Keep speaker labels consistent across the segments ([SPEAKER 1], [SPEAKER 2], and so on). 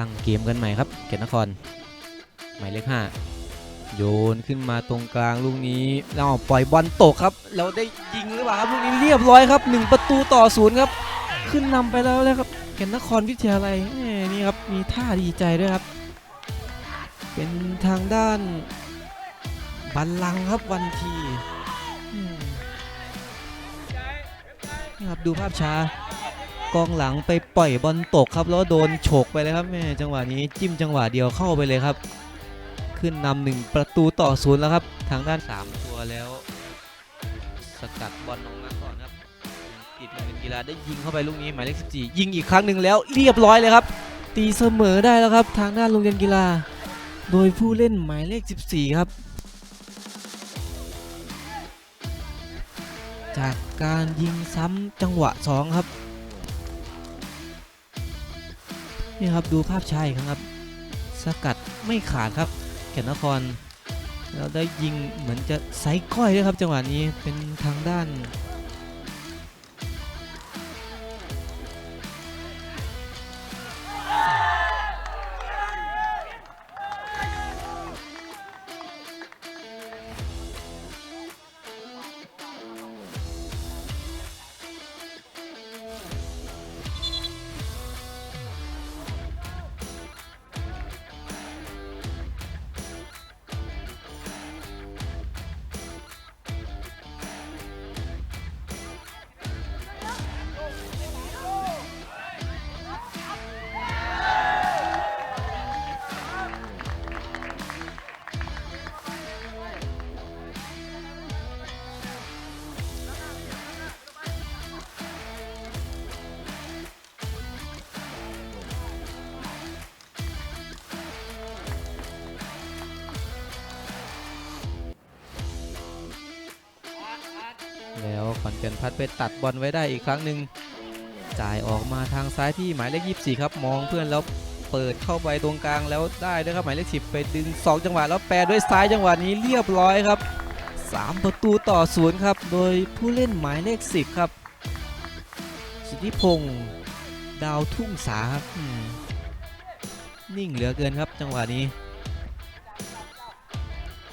[SPEAKER 1] ั้งเกมกันใหม่ครับ เกตนคร หมายเลขห้าโยนขึ้นมาตรงกลางลูกนี้แล้วปล่อยบอลตกครับแล้วได้ยิงหรือเปล่าครับลูกนี้เรียบร้อยครับหนึ่งประตูต่อศูนย์ครับ ขึ้นนำไปแล้วเลยครับเกตนครวิทยาลัยนี่ครับมีท่าดีใจด้วยครับ เป็นทางด้านบัลลังครับวันทีนี่ครับดูภาพช้า กองหลังไปปล่อยบอลตกครับแล้วโดนฉกไปเลยครับแม่จังหวะนี้จิ้มจังหวะเดียวเข้าไปเลยครับ ขึ้นนำหนึ่งประตูต่อศูนย์แล้วครับ ทางด้าน 3 ตัวแล้ว สกัดบอลลงมาก่อนครับติดมาเป็นกีฬาได้ยิงเข้าไปลูกนี้หมายเลข14ยิงอีกครั้งหนึ่งแล้วเรียบร้อยเลยครับ ตีเสมอได้แล้วครับ ทางด้านโรงเรียนกีฬา โดยผู้เล่นหมายเลข 14 ครับจากการยิงซ้ำจังหวะ 2 ครับ นี่ครับดูภาพช้าอีกครั้งครับ สกัดไม่ขาดครับ แก่นนครเราได้ยิงเหมือนจะไซส์ก้อยด้วยครับจังหวะนี้เป็นทางด้าน แล้วขอนแก่นพัดไปตัดบอลไว้ได้อีกครั้งหนึ่งจ่ายออกมาทางซ้ายที่หมายเลข24 ครับ มองเพื่อนแล้วเปิดเข้าไปตรงกลางแล้วได้ด้วยครับหมายเลข10 ไปดึง 2 จังหวะแล้วแปรด้วยซ้ายจังหวะนี้เรียบร้อยครับ 3 ประตูต่อศูนย์ครับ โดยผู้เล่นหมายเลข 10 ครับ สุธิพงศ์ดาวทุ่งสาครับนิ่งเหลือเกินครับจังหวะนี้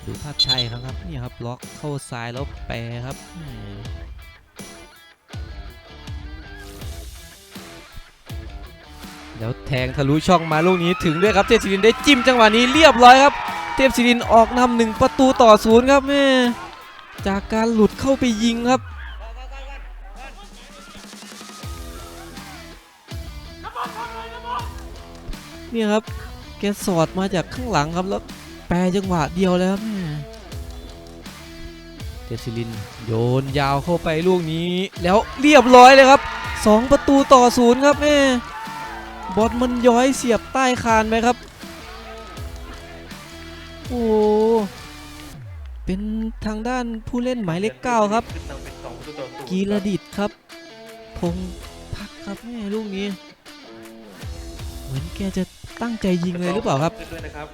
[SPEAKER 1] ดูภาพชัยครับครับนี่ครับล็อกเข้าซ้ายแล้วแปรครับแล้วแทงทะลุช่องมาลูกนี้ถึงด้วยครับเทพศิรินได้จิ้มจังหวะนี้เรียบร้อยครับ เทพศิรินออกนำหนึ่งประตูต่อศูนย์ครับแม่จากการหลุดเข้าไปยิงครับเนี่ยครับแกสอดมาจากข้างหลังครับแล้วแปรจังหวะเดียวเลยครับ เจสซิลินโยนยาวเข้าไปลูกนี้ แล้วเรียบร้อยเลยครับ 2 ประตูต่อศูนย์ครับแม่บอลมันย้อยเสียบใต้คานไปครับ โอ้เป็นทางด้านผู้เล่นหมายเลขเก้าครับ กีรดิตครับ พงพักครับแม่ลูกนี้ เหมือนแกจะตั้งใจยิงเลยหรือเปล่าครับ
[SPEAKER 2] ขึ้นด้วยนะครับ